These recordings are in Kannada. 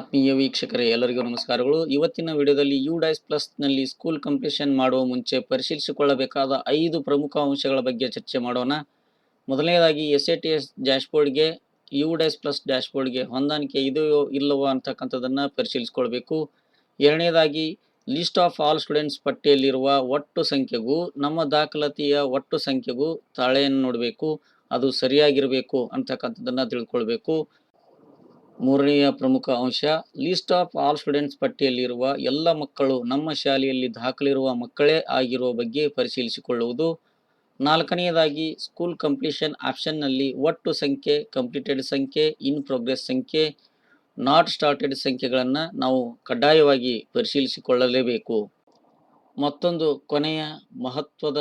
ಆತ್ಮೀಯ ವೀಕ್ಷಕರೇ, ಎಲ್ಲರಿಗೂ ನಮಸ್ಕಾರಗಳು. ಇವತ್ತಿನ ವಿಡಿಯೋದಲ್ಲಿ ಯು ಡೈಸ್ ಪ್ಲಸ್ನಲ್ಲಿ ಸ್ಕೂಲ್ ಕಂಪ್ಲೀಷನ್ ಮಾಡುವ ಮುಂಚೆ ಪರಿಶೀಲಿಸಿಕೊಳ್ಳಬೇಕಾದ ಐದು ಪ್ರಮುಖ ಅಂಶಗಳ ಬಗ್ಗೆ ಚರ್ಚೆ ಮಾಡೋಣ. ಮೊದಲನೇದಾಗಿ ಎಸ್ ಎ ಟಿ ಎಸ್ ಡ್ಯಾಶ್ಬೋರ್ಡ್ಗೆ ಯು ಡೈಸ್ ಪ್ಲಸ್ ಡ್ಯಾಶ್ಬೋರ್ಡ್ಗೆ ಹೊಂದಾಣಿಕೆ ಇದೆಯೋ ಇಲ್ಲವೋ ಅಂತಕ್ಕಂಥದ್ದನ್ನು ಪರಿಶೀಲಿಸಿಕೊಳ್ಬೇಕು. ಎರಡನೇದಾಗಿ ಲಿಸ್ಟ್ ಆಫ್ ಆಲ್ ಸ್ಟೂಡೆಂಟ್ಸ್ ಪಟ್ಟಿಯಲ್ಲಿರುವ ಒಟ್ಟು ಸಂಖ್ಯೆಗೂ, ನಮ್ಮ ದಾಖಲಾತಿಯ ಒಟ್ಟು ಸಂಖ್ಯೆಗೂ ತಾಳೆಯನ್ನು ನೋಡಬೇಕು. ಅದು ಸರಿಯಾಗಿರಬೇಕು ಅಂತಕ್ಕಂಥದ್ದನ್ನು ತಿಳ್ಕೊಳ್ಬೇಕು. ಮೂರನೆಯ ಪ್ರಮುಖ ಅಂಶ ಲಿಸ್ಟ್ ಆಫ್ ಆಲ್ ಸ್ಟೂಡೆಂಟ್ಸ್ ಪಟ್ಟಿಯಲ್ಲಿರುವ ಎಲ್ಲ ಮಕ್ಕಳು ನಮ್ಮ ಶಾಲೆಯಲ್ಲಿ ದಾಖಲಿರುವ ಮಕ್ಕಳೇ ಆಗಿರುವ ಬಗ್ಗೆ ಪರಿಶೀಲಿಸಿಕೊಳ್ಳುವುದು. ನಾಲ್ಕನೆಯದಾಗಿ ಸ್ಕೂಲ್ ಕಂಪ್ಲೀಷನ್ ಆಪ್ಷನ್ನಲ್ಲಿ ಒಟ್ಟು ಸಂಖ್ಯೆ ಕಂಪ್ಲೀಟೆಡ್ ಸಂಖ್ಯೆ ಇನ್ ಪ್ರೋಗ್ರೆಸ್ ಸಂಖ್ಯೆ ನಾಟ್ ಸ್ಟಾರ್ಟೆಡ್ ಸಂಖ್ಯೆಗಳನ್ನು ನಾವು ಕಡ್ಡಾಯವಾಗಿ ಪರಿಶೀಲಿಸಿಕೊಳ್ಳಲೇಬೇಕು. ಮತ್ತೊಂದು ಕೊನೆಯ ಮಹತ್ವದ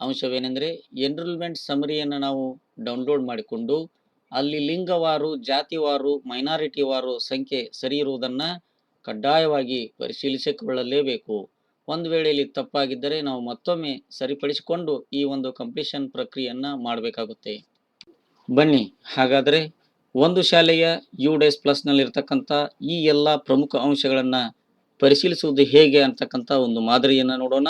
ಅಂಶವೇನೆಂದರೆ ಎನ್ರೋಲ್ಮೆಂಟ್ ಸಮರಿಯನ್ನು ನಾವು ಡೌನ್ಲೋಡ್ ಮಾಡಿಕೊಂಡು ಅಲ್ಲಿ ಲಿಂಗವಾರು, ಜಾತಿವಾರು, ಮೈನಾರಿಟಿವಾರು ಸಂಖ್ಯೆ ಸರಿ ಇರುವುದನ್ನು ಕಡ್ಡಾಯವಾಗಿ ಪರಿಶೀಲಿಸಿಕೊಳ್ಳಲೇಬೇಕು. ಒಂದು ವೇಳೆ ಇಲ್ಲಿ ತಪ್ಪಾಗಿದ್ದರೆ ನಾವು ಮತ್ತೊಮ್ಮೆ ಸರಿಪಡಿಸಿಕೊಂಡು ಈ ಒಂದು ಕಂಪ್ಲೀಷನ್ ಪ್ರಕ್ರಿಯೆಯನ್ನು ಮಾಡಬೇಕಾಗುತ್ತೆ. ಬನ್ನಿ, ಹಾಗಾದರೆ ಒಂದು ಶಾಲೆಯ ಯು ಡೇಸ್ ಪ್ಲಸ್ನಲ್ಲಿರ್ತಕ್ಕಂಥ ಈ ಎಲ್ಲ ಪ್ರಮುಖ ಅಂಶಗಳನ್ನು ಪರಿಶೀಲಿಸುವುದು ಹೇಗೆ ಅಂತಕ್ಕಂಥ ಒಂದು ಮಾದರಿಯನ್ನು ನೋಡೋಣ.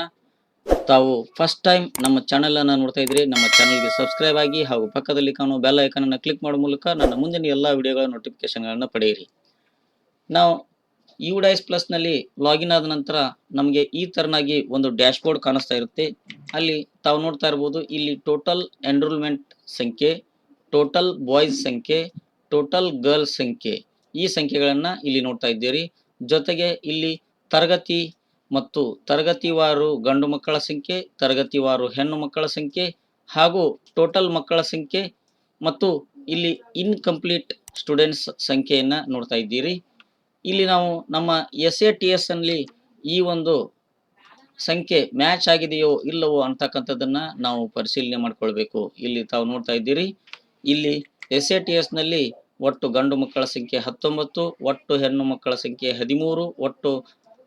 ತಾವು ಫಸ್ಟ್ ಟೈಮ್ ನಮ್ಮ ಚಾನೆಲನ್ನು ನೋಡ್ತಾ ಇದ್ರೆ ನಮ್ಮ ಚಾನೆಲ್ಗೆ ಸಬ್ಸ್ಕ್ರೈಬ್ ಆಗಿ ಹಾಗೂ ಪಕ್ಕದಲ್ಲಿ ಕಾಣುವ ಬೆಲ್ ಐಕನನ್ನು ಕ್ಲಿಕ್ ಮಾಡೋ ಮೂಲಕ ನನ್ನ ಮುಂದಿನ ಎಲ್ಲ ವಿಡಿಯೋಗಳ ನೋಟಿಫಿಕೇಶನ್ಗಳನ್ನು ಪಡೆಯಿರಿ. ನಾವು ಯು ಡೈಸ್ ಪ್ಲಸ್ನಲ್ಲಿ ಲಾಗಿನ್ ಆದ ನಂತರ ನಮಗೆ ಈ ತರನಾಗಿ ಒಂದು ಡ್ಯಾಶ್ಬೋರ್ಡ್ ಕಾಣಿಸ್ತಾ ಇರುತ್ತೆ. ಅಲ್ಲಿ ತಾವು ನೋಡ್ತಾ ಇರ್ಬೋದು, ಇಲ್ಲಿ ಟೋಟಲ್ ಎನ್ರೋಲ್ಮೆಂಟ್ ಸಂಖ್ಯೆ ಟೋಟಲ್ ಬಾಯ್ಸ್ ಸಂಖ್ಯೆ ಟೋಟಲ್ ಗರ್ಲ್ಸ್ ಸಂಖ್ಯೆ ಈ ಸಂಖ್ಯೆಗಳನ್ನು ಇಲ್ಲಿ ನೋಡ್ತಾ ಇದ್ದೀರಿ. ಜೊತೆಗೆ ಇಲ್ಲಿ ತರಗತಿ ಮತ್ತು ತರಗತಿವಾರು ಗಂಡು ಮಕ್ಕಳ ಸಂಖ್ಯೆ, ತರಗತಿವಾರು ಹೆಣ್ಣು ಮಕ್ಕಳ ಸಂಖ್ಯೆ ಹಾಗೂ ಟೋಟಲ್ ಮಕ್ಕಳ ಸಂಖ್ಯೆ ಮತ್ತು ಇಲ್ಲಿ ಇನ್ಕಂಪ್ಲೀಟ್ ಸ್ಟೂಡೆಂಟ್ಸ್ ಸಂಖ್ಯೆಯನ್ನು ನೋಡ್ತಾ ಇದ್ದೀರಿ. ಇಲ್ಲಿ ನಾವು ನಮ್ಮ ಎಸ್ ಎ ಟಿ ಎಸ್ ಅಲ್ಲಿ ಈ ಒಂದು ಸಂಖ್ಯೆ ಮ್ಯಾಚ್ ಆಗಿದೆಯೋ ಇಲ್ಲವೋ ಅಂತಕ್ಕಂಥದ್ದನ್ನ ನಾವು ಪರಿಶೀಲನೆ ಮಾಡ್ಕೊಳ್ಬೇಕು. ಇಲ್ಲಿ ತಾವು ನೋಡ್ತಾ ಇದ್ದೀರಿ. ಇಲ್ಲಿ ಎಸ್ ಎ ಟಿ ಎಸ್ನಲ್ಲಿ ಒಟ್ಟು ಗಂಡು ಮಕ್ಕಳ ಸಂಖ್ಯೆ ಹತ್ತೊಂಬತ್ತು, ಒಟ್ಟು ಹೆಣ್ಣು ಮಕ್ಕಳ ಸಂಖ್ಯೆ ಹದಿಮೂರು, ಒಟ್ಟು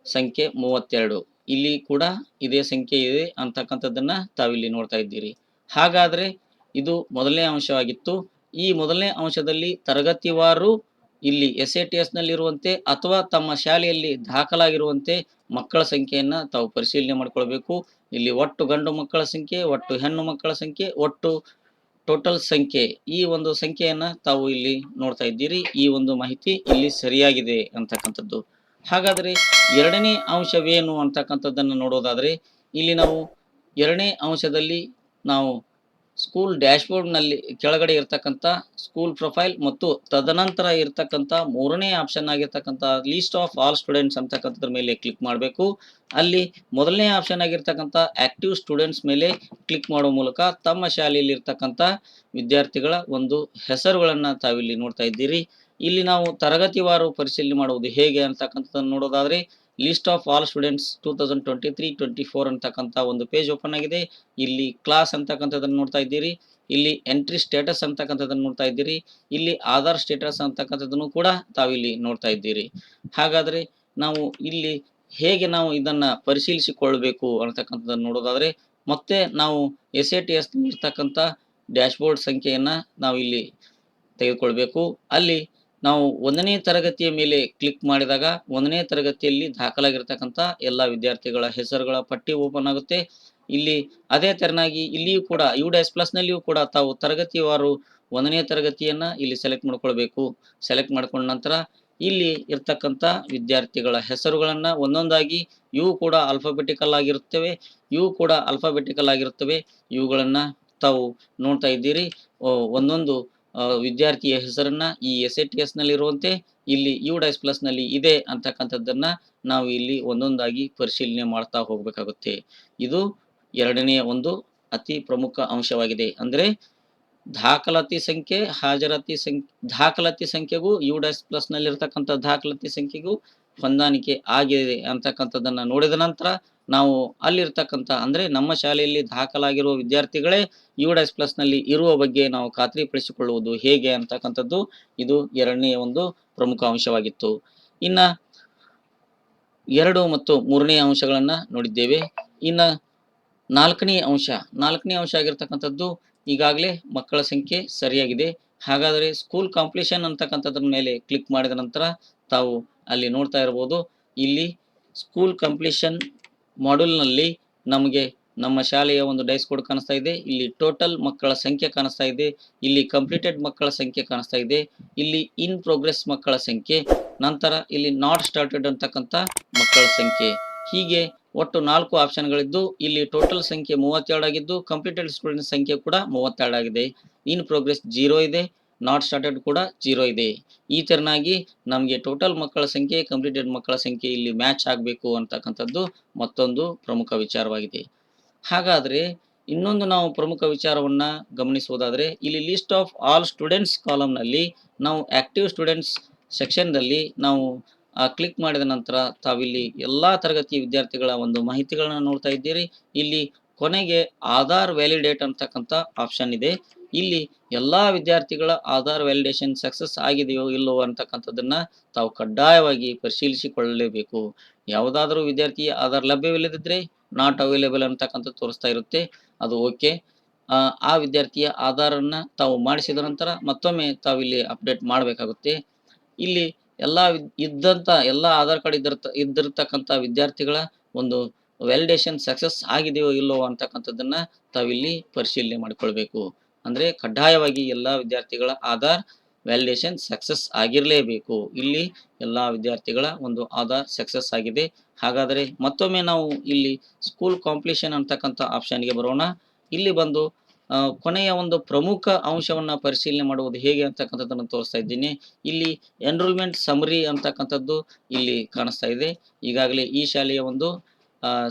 ಸಂಖ್ಯೆ ಮೂವತ್ತೆರಡು. ಇಲ್ಲಿ ಕೂಡ ಇದೇ ಸಂಖ್ಯೆ ಇದೆ ಅಂತಕ್ಕಂಥದ್ದನ್ನ ತಾವಿಲ್ಲಿ ನೋಡ್ತಾ ಇದ್ದೀರಿ. ಹಾಗಾದ್ರೆ ಇದು ಮೊದಲನೇ ಅಂಶವಾಗಿತ್ತು. ಈ ಮೊದಲನೇ ಅಂಶದಲ್ಲಿ ತರಗತಿವಾರು ಇಲ್ಲಿ ಎಸ್ ಎ ಟಿ ಎಸ್ ನಲ್ಲಿರುವಂತೆ ಅಥವಾ ತಮ್ಮ ಶಾಲೆಯಲ್ಲಿ ದಾಖಲಾಗಿರುವಂತೆ ಮಕ್ಕಳ ಸಂಖ್ಯೆಯನ್ನ ತಾವು ಪರಿಶೀಲನೆ ಮಾಡ್ಕೊಳ್ಬೇಕು. ಇಲ್ಲಿ ಒಟ್ಟು ಗಂಡು ಮಕ್ಕಳ ಸಂಖ್ಯೆ, ಒಟ್ಟು ಹೆಣ್ಣು ಮಕ್ಕಳ ಸಂಖ್ಯೆ, ಒಟ್ಟು ಟೋಟಲ್ ಸಂಖ್ಯೆ ಈ ಒಂದು ಸಂಖ್ಯೆಯನ್ನ ತಾವು ಇಲ್ಲಿ ನೋಡ್ತಾ ಇದ್ದೀರಿ. ಈ ಒಂದು ಮಾಹಿತಿ ಇಲ್ಲಿ ಸರಿಯಾಗಿದೆ ಅಂತಕ್ಕಂಥದ್ದು. ಹಾಗಾದರೆ ಎರಡನೇ ಅಂಶವೇನು ಅಂತಕ್ಕಂಥದ್ದನ್ನು ನೋಡೋದಾದರೆ ಇಲ್ಲಿ ನಾವು ಎರಡನೇ ಅಂಶದಲ್ಲಿ ನಾವು ಸ್ಕೂಲ್ ಡ್ಯಾಶ್ಬೋರ್ಡ್ನಲ್ಲಿ ಕೆಳಗಡೆ ಇರ್ತಕ್ಕಂಥ ಸ್ಕೂಲ್ ಪ್ರೊಫೈಲ್ ಮತ್ತು ತದನಂತರ ಇರ್ತಕ್ಕಂಥ ಮೂರನೇ ಆಪ್ಷನ್ ಆಗಿರ್ತಕ್ಕಂಥ ಲೀಸ್ಟ್ ಆಫ್ ಆಲ್ ಸ್ಟೂಡೆಂಟ್ಸ್ ಅಂತಕ್ಕಂಥದ್ರ ಮೇಲೆ ಕ್ಲಿಕ್ ಮಾಡಬೇಕು. ಅಲ್ಲಿ ಮೊದಲನೇ ಆಪ್ಷನ್ ಆಗಿರ್ತಕ್ಕಂಥ ಆಕ್ಟಿವ್ ಸ್ಟೂಡೆಂಟ್ಸ್ ಮೇಲೆ ಕ್ಲಿಕ್ ಮಾಡೋ ಮೂಲಕ ತಮ್ಮ ಶಾಲೆಯಲ್ಲಿ ಇರ್ತಕ್ಕಂಥ ವಿದ್ಯಾರ್ಥಿಗಳ ಒಂದು ಹೆಸರುಗಳನ್ನು ತಾವಿಲ್ಲಿ ನೋಡ್ತಾ ಇದ್ದೀರಿ. ಇಲ್ಲಿ ನಾವು ತರಗತಿವಾರು ಪರಿಶೀಲನೆ ಮಾಡುವುದು ಹೇಗೆ ಅಂತಕ್ಕಂಥದ್ದನ್ನು ನೋಡೋದಾದರೆ list of all students two thousand twenty three twenty four ಅಂತಕ್ಕಂಥ ಒಂದು ಪೇಜ್ ಓಪನ್ ಆಗಿದೆ. ಇಲ್ಲಿ ಕ್ಲಾಸ್ ಅಂತಕ್ಕಂಥದ್ದನ್ನು ನೋಡ್ತಾ ಇದ್ದೀರಿ. ಇಲ್ಲಿ ಎಂಟ್ರಿ ಸ್ಟೇಟಸ್ ಅಂತಕ್ಕಂಥದ್ದನ್ನು ನೋಡ್ತಾ ಇದ್ದೀರಿ. ಇಲ್ಲಿ ಆಧಾರ್ ಸ್ಟೇಟಸ್ ಅಂತಕ್ಕಂಥದ್ದನ್ನು ಕೂಡ ತಾವಿಲ್ಲಿ ನೋಡ್ತಾ ಇದ್ದೀರಿ. ಹಾಗಾದರೆ ನಾವು ಇಲ್ಲಿ ಹೇಗೆ ನಾವು ಇದನ್ನು ಪರಿಶೀಲಿಸಿಕೊಳ್ಬೇಕು ಅಂತಕ್ಕಂಥದ್ದನ್ನು ನೋಡೋದಾದರೆ, ಮತ್ತೆ ನಾವು ಎಸ್ ಎ ಟಿ ಎಸ್ ಇರ್ತಕ್ಕಂಥ ಡ್ಯಾಶ್ಬೋರ್ಡ್ ಸಂಖ್ಯೆಯನ್ನು ನಾವು ಇಲ್ಲಿ ತೆಗೆದುಕೊಳ್ಬೇಕು. ಅಲ್ಲಿ ನಾವು ಒಂದನೇ ತರಗತಿಯ ಮೇಲೆ ಕ್ಲಿಕ್ ಮಾಡಿದಾಗ ಒಂದನೇ ತರಗತಿಯಲ್ಲಿ ದಾಖಲಾಗಿರ್ತಕ್ಕಂಥ ಎಲ್ಲ ವಿದ್ಯಾರ್ಥಿಗಳ ಹೆಸರುಗಳ ಪಟ್ಟಿ ಓಪನ್ ಆಗುತ್ತೆ. ಇಲ್ಲಿ ಅದೇ ತೆರನಾಗಿ ಇಲ್ಲಿಯೂ ಕೂಡ ಯು ಡಿ ಎಸ್ ಪ್ಲಸ್ನಲ್ಲಿಯೂ ಕೂಡ ತಾವು ತರಗತಿವಾರು ಒಂದನೇ ತರಗತಿಯನ್ನ ಇಲ್ಲಿ ಸೆಲೆಕ್ಟ್ ಮಾಡ್ಕೊಳ್ಬೇಕು. ಸೆಲೆಕ್ಟ್ ಮಾಡ್ಕೊಂಡ ನಂತರ ಇಲ್ಲಿ ಇರ್ತಕ್ಕಂಥ ವಿದ್ಯಾರ್ಥಿಗಳ ಹೆಸರುಗಳನ್ನು ಒಂದೊಂದಾಗಿ ಇವು ಕೂಡ ಅಲ್ಫಾಬೆಟಿಕಲ್ ಆಗಿರುತ್ತವೆ. ಇವು ಕೂಡ ಅಲ್ಫಾಬೆಟಿಕಲ್ ಆಗಿರುತ್ತವೆ. ಇವುಗಳನ್ನು ತಾವು ನೋಡ್ತಾ ಇದ್ದೀರಿ. ಒಂದೊಂದು ವಿದ್ಯಾರ್ಥಿಯ ಹೆಸರನ್ನ ಈ ಎಸ್ ಎ ಟಿ ಎಸ್ನಲ್ಲಿ ಇರುವಂತೆ ಇಲ್ಲಿ ಯು ಡೈಸ್ ಪ್ಲಸ್ನಲ್ಲಿ ಇದೆ ಅಂತಕ್ಕಂಥದ್ದನ್ನ ನಾವು ಇಲ್ಲಿ ಒಂದೊಂದಾಗಿ ಪರಿಶೀಲನೆ ಮಾಡ್ತಾ ಹೋಗ್ಬೇಕಾಗುತ್ತೆ. ಇದು ಎರಡನೆಯ ಒಂದು ಅತಿ ಪ್ರಮುಖ ಅಂಶವಾಗಿದೆ. ಅಂದ್ರೆ ದಾಖಲಾತಿ ಸಂಖ್ಯೆ, ಹಾಜರಾತಿ ಸಂಖ್ಯೆ, ದಾಖಲಾತಿ ಸಂಖ್ಯೆಗೂ ಯು ಡೈಸ್ ಪ್ಲಸ್ನಲ್ಲಿ ಇರ್ತಕ್ಕಂಥ ದಾಖಲಾತಿ ಸಂಖ್ಯೆಗೂ ಹೊಂದಾಣಿಕೆ ಆಗಿದೆ ಅಂತಕ್ಕಂಥದ್ದನ್ನ ನೋಡಿದ ನಂತರ ನಾವು ಅಲ್ಲಿರ್ತಕ್ಕಂಥ, ಅಂದರೆ ನಮ್ಮ ಶಾಲೆಯಲ್ಲಿ ದಾಖಲಾಗಿರುವ ವಿದ್ಯಾರ್ಥಿಗಳೇ ಯು ಡ್ಯಾಸ್ ಪ್ಲಸ್ನಲ್ಲಿ ಇರುವ ಬಗ್ಗೆ ನಾವು ಖಾತ್ರಿಪಡಿಸಿಕೊಳ್ಳುವುದು ಹೇಗೆ ಅಂತಕ್ಕಂಥದ್ದು ಇದು ಎರಡನೇ ಒಂದು ಪ್ರಮುಖ ಅಂಶವಾಗಿತ್ತು. ಇನ್ನು ಎರಡು ಮತ್ತು ಮೂರನೇ ಅಂಶಗಳನ್ನು ನೋಡಿದ್ದೇವೆ. ಇನ್ನು ನಾಲ್ಕನೇ ಅಂಶ ನಾಲ್ಕನೇ ಅಂಶ ಆಗಿರ್ತಕ್ಕಂಥದ್ದು ಈಗಾಗಲೇ ಮಕ್ಕಳ ಸಂಖ್ಯೆ ಸರಿಯಾಗಿದೆ. ಹಾಗಾದರೆ ಸ್ಕೂಲ್ ಕಾಂಪ್ಲೀಷನ್ ಅಂತಕ್ಕಂಥದ್ರ ಮೇಲೆ ಕ್ಲಿಕ್ ಮಾಡಿದ ನಂತರ ತಾವು ಅಲ್ಲಿ ನೋಡ್ತಾ ಇರ್ಬೋದು. ಇಲ್ಲಿ ಸ್ಕೂಲ್ ಕಂಪ್ಲೀಷನ್ ಮಾಡ್ಯೂಲ್ನಲ್ಲಿ ನಮಗೆ ನಮ್ಮ ಶಾಲೆಯ ಒಂದು ಡೈಸ್ ಕೋಡ್ ಕಾಣಿಸ್ತಾ ಇದೆ. ಇಲ್ಲಿ ಟೋಟಲ್ ಮಕ್ಕಳ ಸಂಖ್ಯೆ ಕಾಣಿಸ್ತಾ ಇದೆ. ಇಲ್ಲಿ ಕಂಪ್ಲೀಟೆಡ್ ಮಕ್ಕಳ ಸಂಖ್ಯೆ ಕಾಣಿಸ್ತಾ ಇದೆ. ಇಲ್ಲಿ ಇನ್ ಪ್ರೋಗ್ರೆಸ್ ಮಕ್ಕಳ ಸಂಖ್ಯೆ, ನಂತರ ಇಲ್ಲಿ ನಾಟ್ ಸ್ಟಾರ್ಟೆಡ್ ಅಂತಕ್ಕಂಥ ಮಕ್ಕಳ ಸಂಖ್ಯೆ. ಹೀಗೆ ಒಟ್ಟು ನಾಲ್ಕು ಆಪ್ಷನ್ಗಳಿದ್ದು ಇಲ್ಲಿ ಟೋಟಲ್ ಸಂಖ್ಯೆ ಮೂವತ್ತೆರಡು ಆಗಿದ್ದು ಕಂಪ್ಲೀಟೆಡ್ ಸ್ಟೂಡೆಂಟ್ ಸಂಖ್ಯೆ ಕೂಡ ಮೂವತ್ತೆರಡು ಆಗಿದೆ. ಇನ್ ಪ್ರೋಗ್ರೆಸ್ ಜೀರೋ ಇದೆ. ನಾಟ್ ಸ್ಟಾರ್ಟೆಡ್ ಕೂಡ ಜೀರೋ ಇದೆ. ಈ ತೆರನಾಗಿ ನಮಗೆ ಟೋಟಲ್ ಮಕ್ಕಳ ಸಂಖ್ಯೆ ಕಂಪ್ಲೀಟೆಡ್ ಮಕ್ಕಳ ಸಂಖ್ಯೆ ಇಲ್ಲಿ ಮ್ಯಾಚ್ ಆಗಬೇಕು ಅಂತಕ್ಕಂಥದ್ದು ಮತ್ತೊಂದು ಪ್ರಮುಖ ವಿಚಾರವಾಗಿದೆ. ಹಾಗಾದರೆ ಇನ್ನೊಂದು ನಾವು ಪ್ರಮುಖ ವಿಚಾರವನ್ನ ಗಮನಿಸುವುದಾದರೆ ಇಲ್ಲಿ ಲಿಸ್ಟ್ ಆಫ್ ಆಲ್ ಸ್ಟೂಡೆಂಟ್ಸ್ ಕಾಲಮ್ನಲ್ಲಿ ನಾವು ಆ್ಯಕ್ಟಿವ್ ಸ್ಟೂಡೆಂಟ್ಸ್ ಸೆಕ್ಷನ್ದಲ್ಲಿ ನಾವು ಕ್ಲಿಕ್ ಮಾಡಿದ ನಂತರ ತಾವಿಲ್ಲಿ ಎಲ್ಲ ತರಗತಿ ವಿದ್ಯಾರ್ಥಿಗಳ ಒಂದು ಮಾಹಿತಿಗಳನ್ನು ನೋಡ್ತಾ ಇದ್ದೀರಿ. ಇಲ್ಲಿ ಕೊನೆಗೆ ಆಧಾರ್ ವ್ಯಾಲಿಡೇಟ್ ಅಂತಕ್ಕಂಥ ಆಪ್ಷನ್ ಇದೆ. ಇಲ್ಲಿ ಎಲ್ಲ ವಿದ್ಯಾರ್ಥಿಗಳ ಆಧಾರ್ ವ್ಯಾಲಿಡೇಷನ್ ಸಕ್ಸಸ್ ಆಗಿದೆಯೋ ಇಲ್ಲವೋ ಅಂತಕ್ಕಂಥದ್ದನ್ನ ತಾವು ಕಡ್ಡಾಯವಾಗಿ ಪರಿಶೀಲಿಸಿಕೊಳ್ಳಲೇಬೇಕು. ಯಾವುದಾದರೂ ವಿದ್ಯಾರ್ಥಿ ಆಧಾರ್ ಲಭ್ಯವಿಲ್ಲದಿದ್ದರೆ ನಾಟ್ ಅವೈಲೇಬಲ್ ಅಂತಕ್ಕಂಥದ್ದು ತೋರಿಸ್ತಾ ಇರುತ್ತೆ. ಅದು ಓಕೆ ಆ ವಿದ್ಯಾರ್ಥಿಯ ಆಧಾರನ್ನು ತಾವು ಮಾಡಿಸಿದ ನಂತರ ಮತ್ತೊಮ್ಮೆ ತಾವು ಇಲ್ಲಿ ಅಪ್ಡೇಟ್ ಮಾಡಬೇಕಾಗುತ್ತೆ. ಇಲ್ಲಿ ಎಲ್ಲ ಇದ್ದಂಥ ಎಲ್ಲ ಆಧಾರ್ ಕಾರ್ಡ್ ಇದ್ದಿರ್ತ, ಇದ್ದಿರ್ತಕ್ಕಂಥ ವಿದ್ಯಾರ್ಥಿಗಳ ಒಂದು ವ್ಯಾಲಿಡೇಷನ್ ಸಕ್ಸಸ್ ಆಗಿದೆಯೋ ಇಲ್ಲವೋ ಅಂತಕ್ಕಂಥದ್ದನ್ನ ತಾವಿಲ್ಲಿ ಪರಿಶೀಲನೆ ಮಾಡಿಕೊಳ್ಬೇಕು. ಅಂದ್ರೆ ಕಡ್ಡಾಯವಾಗಿ ಎಲ್ಲ ವಿದ್ಯಾರ್ಥಿಗಳ ಆಧಾರ್ ವ್ಯಾಲಿಡೇಷನ್ ಸಕ್ಸಸ್ ಆಗಿರಲೇಬೇಕು. ಇಲ್ಲಿ ಎಲ್ಲ ವಿದ್ಯಾರ್ಥಿಗಳ ಒಂದು ಆಧಾರ್ ಸಕ್ಸಸ್ ಆಗಿದೆ. ಹಾಗಾದರೆ ಮತ್ತೊಮ್ಮೆ ನಾವು ಇಲ್ಲಿ ಸ್ಕೂಲ್ ಕಾಂಪ್ಲೀಷನ್ ಅಂತಕ್ಕಂಥ ಆಪ್ಷನ್ಗೆ ಬರೋಣ. ಇಲ್ಲಿ ಬಂದು ಕೊನೆಯ ಒಂದು ಪ್ರಮುಖ ಅಂಶವನ್ನ ಪರಿಶೀಲನೆ ಮಾಡುವುದು ಹೇಗೆ ಅಂತಕ್ಕಂಥದ್ದನ್ನು ತೋರಿಸ್ತಾ ಇದ್ದೀನಿ. ಇಲ್ಲಿ ಎನ್ರೋಲ್ಮೆಂಟ್ ಸಮರಿ ಅಂತಕ್ಕಂಥದ್ದು ಇಲ್ಲಿ ಕಾಣಿಸ್ತಾ ಇದೆ. ಈಗಾಗಲೇ ಈ ಶಾಲೆಯ ಒಂದು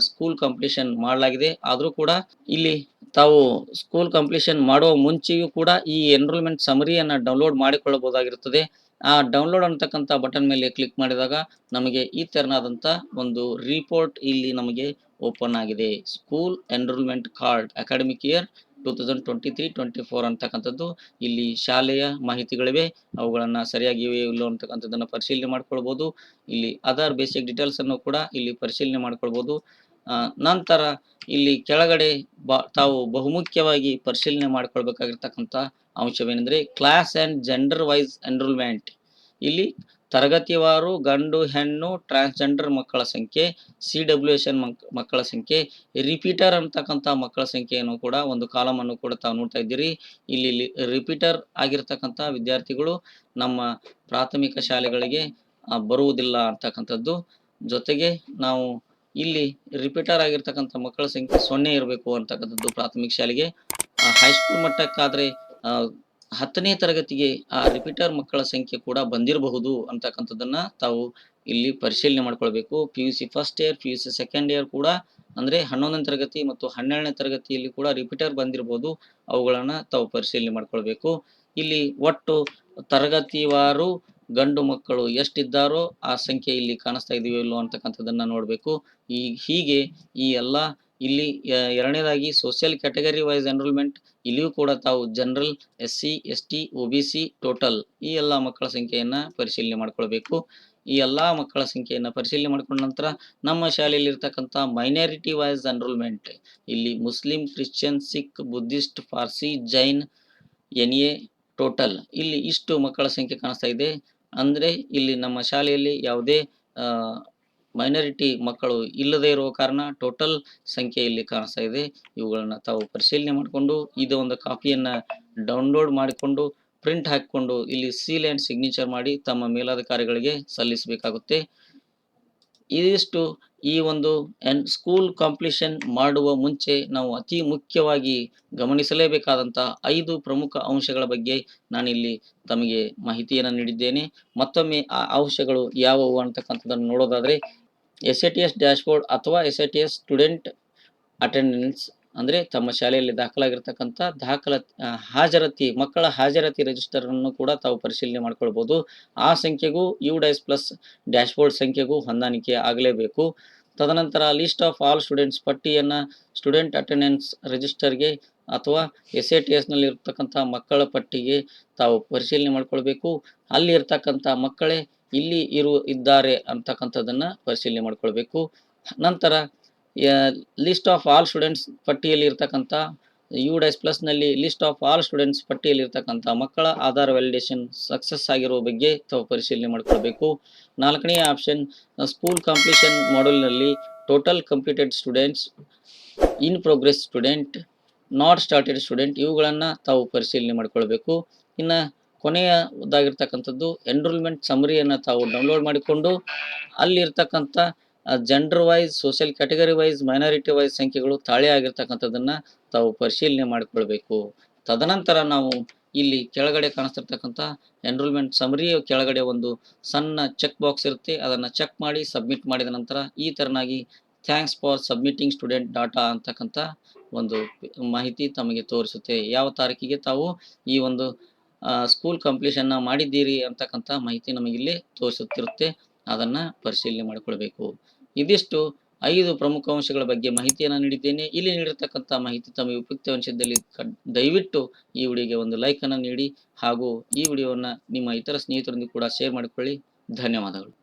ಸ್ಕೂಲ್ ಕಂಪ್ಲೀಷನ್ ಮಾಡಲಾಗಿದೆ. ಆದರೂ ಕೂಡ ಇಲ್ಲಿ ತಾವು ಸ್ಕೂಲ್ ಕಂಪ್ಲೀಷನ್ ಮಾಡುವ ಮುಂಚೆಯೂ ಕೂಡ ಈ ಎನ್ರೋಲ್ಮೆಂಟ್ ಸಮರಿಯನ್ನು ಡೌನ್ಲೋಡ್ ಮಾಡಿಕೊಳ್ಳಬಹುದಾಗಿರುತ್ತದೆ. ಆ ಡೌನ್ಲೋಡ್ ಅಂತಕ್ಕಂಥ ಬಟನ್ ಮೇಲೆ ಕ್ಲಿಕ್ ಮಾಡಿದಾಗ ನಮಗೆ ಈ ತೆರನಾದಂಥ ಒಂದು ರಿಪೋರ್ಟ್ ಇಲ್ಲಿ ನಮಗೆ ಓಪನ್ ಆಗಿದೆ. School enrolment card academic year two thousand twenty three twenty four ಅಂತಕ್ಕಂಥದ್ದು ಇಲ್ಲಿ ಶಾಲೆಯ ಮಾಹಿತಿಗಳಿವೆ, ಅವುಗಳನ್ನು ಸರಿಯಾಗಿ ಇವೆ ಇಲ್ಲೋ ಅಂತಕ್ಕಂಥದ್ದನ್ನು ಪರಿಶೀಲನೆ ಮಾಡ್ಕೊಳ್ಬೋದು. ಇಲ್ಲಿ ಅದರ್ ಬೇಸಿಕ್ ಡೀಟೇಲ್ಸ್ ಅನ್ನು ಕೂಡ ಇಲ್ಲಿ ಪರಿಶೀಲನೆ ಮಾಡ್ಕೊಳ್ಬೋದು. ನಂತರ ಇಲ್ಲಿ ಕೆಳಗಡೆ ಬ, ತಾವು ಬಹುಮುಖ್ಯವಾಗಿ ಪರಿಶೀಲನೆ ಮಾಡ್ಕೊಳ್ಬೇಕಾಗಿರ್ತಕ್ಕಂಥ ಅಂಶವೇನೆಂದರೆ class and gender wise enrolment ಇಲ್ಲಿ ತರಗತಿವಾರು, ಗಂಡು, ಹೆಣ್ಣು ಟ್ರಾನ್ಸ್ಜೆಂಡರ್ ಮಕ್ಕಳ ಸಂಖ್ಯೆ ಸಿ ಡಬ್ಲ್ಯೂ ಎಸ್ ಎನ್ ಮಕ್ಕಳ ಸಂಖ್ಯೆ ರಿಪೀಟರ್ ಅಂತಕ್ಕಂಥ ಮಕ್ಕಳ ಸಂಖ್ಯೆಯನ್ನು ಕೂಡ ಒಂದು ಕಾಲಮನ್ನು ಕೂಡ ತಾವು ನೋಡ್ತಾ ಇದ್ದೀರಿ. ಇಲ್ಲಿ ರಿಪೀಟರ್ ಆಗಿರ್ತಕ್ಕಂಥ ವಿದ್ಯಾರ್ಥಿಗಳು ನಮ್ಮ ಪ್ರಾಥಮಿಕ ಶಾಲೆಗಳಿಗೆ ಬರುವುದಿಲ್ಲ ಅಂತಕ್ಕಂಥದ್ದು. ಜೊತೆಗೆ ನಾವು ಇಲ್ಲಿ ರಿಪೀಟರ್ ಆಗಿರ್ತಕ್ಕಂಥ ಮಕ್ಕಳ ಸಂಖ್ಯೆ ಸೊನ್ನೆ ಇರಬೇಕು ಅಂತಕ್ಕಂಥದ್ದು ಪ್ರಾಥಮಿಕ ಶಾಲೆಗೆ. ಹೈಸ್ಕೂಲ್ ಮಟ್ಟಕ್ಕಾದರೆ ಹತ್ತನೇ ತರಗತಿಗೆ ಆ ರಿಪೀಟರ್ ಮಕ್ಕಳ ಸಂಖ್ಯೆ ಕೂಡ ಬಂದಿರಬಹುದು ಅಂತಕ್ಕಂಥದ್ದನ್ನ ತಾವು ಇಲ್ಲಿ ಪರಿಶೀಲನೆ ಮಾಡ್ಕೊಳ್ಬೇಕು. P U C first year P U C second year ಕೂಡ ಅಂದ್ರೆ ಹನ್ನೊಂದನೇ ತರಗತಿ ಮತ್ತು ಹನ್ನೆರಡನೇ ತರಗತಿಯಲ್ಲಿ ಕೂಡ ರಿಪೀಟರ್ ಬಂದಿರಬಹುದು. ಅವುಗಳನ್ನು ತಾವು ಪರಿಶೀಲನೆ ಮಾಡ್ಕೊಳ್ಬೇಕು. ಇಲ್ಲಿ ಒಟ್ಟು ತರಗತಿವಾರು ಗಂಡು ಮಕ್ಕಳು ಎಷ್ಟಿದ್ದಾರೋ ಆ ಸಂಖ್ಯೆ ಇಲ್ಲಿ ಕಾಣಿಸ್ತಾ ಇದೆಯೋ ಇಲ್ಲೋ ಅಂತಕ್ಕಂಥದ್ದನ್ನ ನೋಡಬೇಕು. ಈ ಹೀಗೆ ಈ ಎಲ್ಲ ಇಲ್ಲಿ ಎರಡನೇದಾಗಿ ಸೋಷಿಯಲ್ ಕ್ಯಾಟಗರಿ ವೈಸ್ ಎನ್ರೋಲ್ಮೆಂಟ್ ಇಲ್ಲಿಯೂ ಕೂಡ ತಾವು general S C S T O B C total ಈ ಎಲ್ಲ ಮಕ್ಕಳ ಸಂಖ್ಯೆಯನ್ನು ಪರಿಶೀಲನೆ ಮಾಡ್ಕೊಳ್ಬೇಕು. ಈ ಎಲ್ಲ ಮಕ್ಕಳ ಸಂಖ್ಯೆಯನ್ನು ಪರಿಶೀಲನೆ ಮಾಡಿಕೊಂಡ ನಂತರ ನಮ್ಮ ಶಾಲೆಯಲ್ಲಿ ಇರ್ತಕ್ಕಂಥ ಮೈನಾರಿಟಿ ವೈಸ್ ಎನ್ರೋಲ್ಮೆಂಟ್ ಇಲ್ಲಿ Muslim Christian Sikh Buddhist Parsi Jain N A total ಇಲ್ಲಿ ಇಷ್ಟು ಮಕ್ಕಳ ಸಂಖ್ಯೆ ಕಾಣಿಸ್ತಾ ಇದೆ. ಅಂದರೆ ಇಲ್ಲಿ ನಮ್ಮ ಶಾಲೆಯಲ್ಲಿ ಯಾವುದೇ ಮೈನಾರಿಟಿ ಮಕ್ಕಳು ಇಲ್ಲದೇ ಇರುವ ಕಾರಣ ಟೋಟಲ್ ಸಂಖ್ಯೆ ಇಲ್ಲಿ ಕಾಣಿಸ್ತಾ ಇದೆ. ಇವುಗಳನ್ನು ತಾವು ಪರಿಶೀಲನೆ ಮಾಡಿಕೊಂಡು ಇದು ಒಂದು ಕಾಪಿಯನ್ನು ಡೌನ್ಲೋಡ್ ಮಾಡಿಕೊಂಡು ಪ್ರಿಂಟ್ ಹಾಕಿಕೊಂಡು ಇಲ್ಲಿ ಸೀಲ್ ಆ್ಯಂಡ್ ಸಿಗ್ನೇಚರ್ ಮಾಡಿ ತಮ್ಮ ಮೇಲಾಧಿಕಾರಿಗಳಿಗೆ ಸಲ್ಲಿಸಬೇಕಾಗುತ್ತೆ. ಇದಿಷ್ಟು ಈ ಒಂದು ಎನ್ ಸ್ಕೂಲ್ ಕಾಂಪ್ಲೀಷನ್ ಮಾಡುವ ಮುಂಚೆ ನಾವು ಅತಿ ಮುಖ್ಯವಾಗಿ ಗಮನಿಸಲೇಬೇಕಾದಂಥ ಐದು ಪ್ರಮುಖ ಅಂಶಗಳ ಬಗ್ಗೆ ನಾನಿಲ್ಲಿ ತಮಗೆ ಮಾಹಿತಿಯನ್ನು ನೀಡಿದ್ದೇನೆ. ಮತ್ತೊಮ್ಮೆ ಆ ಅಂಶಗಳು ಯಾವುವು ಅಂತಕ್ಕಂಥದ್ದನ್ನು ನೋಡೋದಾದರೆ S A T S dashboard ಅಥವಾ S A T S student attendance ಅಂದರೆ ತಮ್ಮ ಶಾಲೆಯಲ್ಲಿ ದಾಖಲಾಗಿರ್ತಕ್ಕಂಥ ದಾಖಲ ಹಾಜರತಿ, ಮಕ್ಕಳ ಹಾಜರಾತಿ ರಿಜಿಸ್ಟರ್ ಅನ್ನು ಕೂಡ ತಾವು ಪರಿಶೀಲನೆ ಮಾಡ್ಕೊಳ್ಬೋದು. ಆ ಸಂಖ್ಯೆಗೂ ಯು ಡೈಸ್ ಪ್ಲಸ್ ಡ್ಯಾಶ್ಬೋರ್ಡ್ ಸಂಖ್ಯೆಗೂ ಹೊಂದಾಣಿಕೆ ಆಗಲೇಬೇಕು. ತದನಂತರ ಲಿಸ್ಟ್ ಆಫ್ ಆಲ್ ಸ್ಟೂಡೆಂಟ್ಸ್ ಪಟ್ಟಿಯನ್ನು ಸ್ಟೂಡೆಂಟ್ ಅಟೆಂಡೆನ್ಸ್ ರಿಜಿಸ್ಟರ್ಗೆ ಅಥವಾ ಎಸ್ ಎ ಟಿ ಎಸ್ನಲ್ಲಿ ಇರ್ತಕ್ಕಂಥ ಮಕ್ಕಳ ಪಟ್ಟಿಗೆ ತಾವು ಪರಿಶೀಲನೆ ಮಾಡ್ಕೊಳ್ಬೇಕು. ಅಲ್ಲಿ ಇರ್ತಕ್ಕಂಥ ಮಕ್ಕಳೇ ಇಲ್ಲಿ ಇರು, ಇದ್ದಾರೆ ಅಂತಕ್ಕಂಥದ್ದನ್ನು ಪರಿಶೀಲನೆ ಮಾಡ್ಕೊಳ್ಬೇಕು. ನಂತರ ಲಿಸ್ಟ್ ಆಫ್ ಆಲ್ ಸ್ಟೂಡೆಂಟ್ಸ್ ಪಟ್ಟಿಯಲ್ಲಿ ಇರ್ತಕ್ಕಂಥ ಯು ಡೈಸ್ ಪ್ಲಸ್ನಲ್ಲಿ ಲಿಸ್ಟ್ ಆಫ್ ಆಲ್ ಸ್ಟೂಡೆಂಟ್ಸ್ ಪಟ್ಟಿಯಲ್ಲಿರ್ತಕ್ಕಂಥ ಮಕ್ಕಳ ಆಧಾರ್ ವ್ಯಾಲಿಡೇಷನ್ ಸಕ್ಸಸ್ ಆಗಿರುವ ಬಗ್ಗೆ ತಾವು ಪರಿಶೀಲನೆ ಮಾಡಿಕೊಳ್ಬೇಕು. ನಾಲ್ಕನೇ option school completion ಮಾಡಲ್ನಲ್ಲಿ total completed students in progress student not started student ಇವುಗಳನ್ನು ತಾವು ಪರಿಶೀಲನೆ ಮಾಡಿಕೊಳ್ಬೇಕು. ಇನ್ನು ಕೊನೆಯದಾಗಿರ್ತಕ್ಕಂಥದ್ದು ಎನ್ರೋಲ್ಮೆಂಟ್ ಸಮರಿಯನ್ನು ತಾವು ಡೌನ್ಲೋಡ್ ಮಾಡಿಕೊಂಡು ಅಲ್ಲಿರ್ತಕ್ಕಂಥ gender wise social category wise minority wise ಸಂಖ್ಯೆಗಳು ತಾಳೆ ಆಗಿರ್ತಕ್ಕಂಥದ್ದನ್ನ ತಾವು ಪರಿಶೀಲನೆ ಮಾಡಿಕೊಳ್ಬೇಕು. ತದನಂತರ ನಾವು ಇಲ್ಲಿ ಕೆಳಗಡೆ ಕಾಣಿಸ್ತಿರ್ತಕ್ಕಂಥ ಎನ್ರೋಲ್ಮೆಂಟ್ ಸಮರಿ ಕೆಳಗಡೆ ಒಂದು ಸಣ್ಣ ಚೆಕ್ ಬಾಕ್ಸ್ ಇರುತ್ತೆ. ಅದನ್ನು ಚೆಕ್ ಮಾಡಿ ಸಬ್ಮಿಟ್ ಮಾಡಿದ ನಂತರ ಈ ಥರನಾಗಿ thanks for submitting student data ಅಂತಕ್ಕಂಥ ಒಂದು ಮಾಹಿತಿ ತಮಗೆ ತೋರಿಸುತ್ತೆ. ಯಾವ ತಾರೀಕಿಗೆ ತಾವು ಈ ಒಂದು ಸ್ಕೂಲ್ ಕಂಪ್ಲೀಷನ್ನ ಮಾಡಿದ್ದೀರಿ ಅಂತಕ್ಕಂಥ ಮಾಹಿತಿ ನಮಗಿಲ್ಲಿ ತೋರಿಸುತ್ತಿರುತ್ತೆ. ಅದನ್ನು ಪರಿಶೀಲನೆ ಮಾಡಿಕೊಳ್ಬೇಕು. ಇದಿಷ್ಟು ಐದು ಪ್ರಮುಖ ಅಂಶಗಳ ಬಗ್ಗೆ ಮಾಹಿತಿಯನ್ನು ನೀಡಿದ್ದೇನೆ. ಇಲ್ಲಿ ನೀಡಿರ್ತಕ್ಕಂಥ ಮಾಹಿತಿ ತಮಗೆ ಉಪಯುಕ್ತ ಅಂಶದಲ್ಲಿ ಕಡ್- ದಯವಿಟ್ಟು ಈ ವಿಡಿಯೋಗೆ ಒಂದು ಲೈಕನ್ನು ನೀಡಿ ಹಾಗೂ ಈ ವಿಡಿಯೋವನ್ನು ನಿಮ್ಮ ಇತರ ಸ್ನೇಹಿತರೊಂದಿಗೆ ಕೂಡ ಶೇರ್ ಮಾಡಿಕೊಳ್ಳಿ. ಧನ್ಯವಾದಗಳು.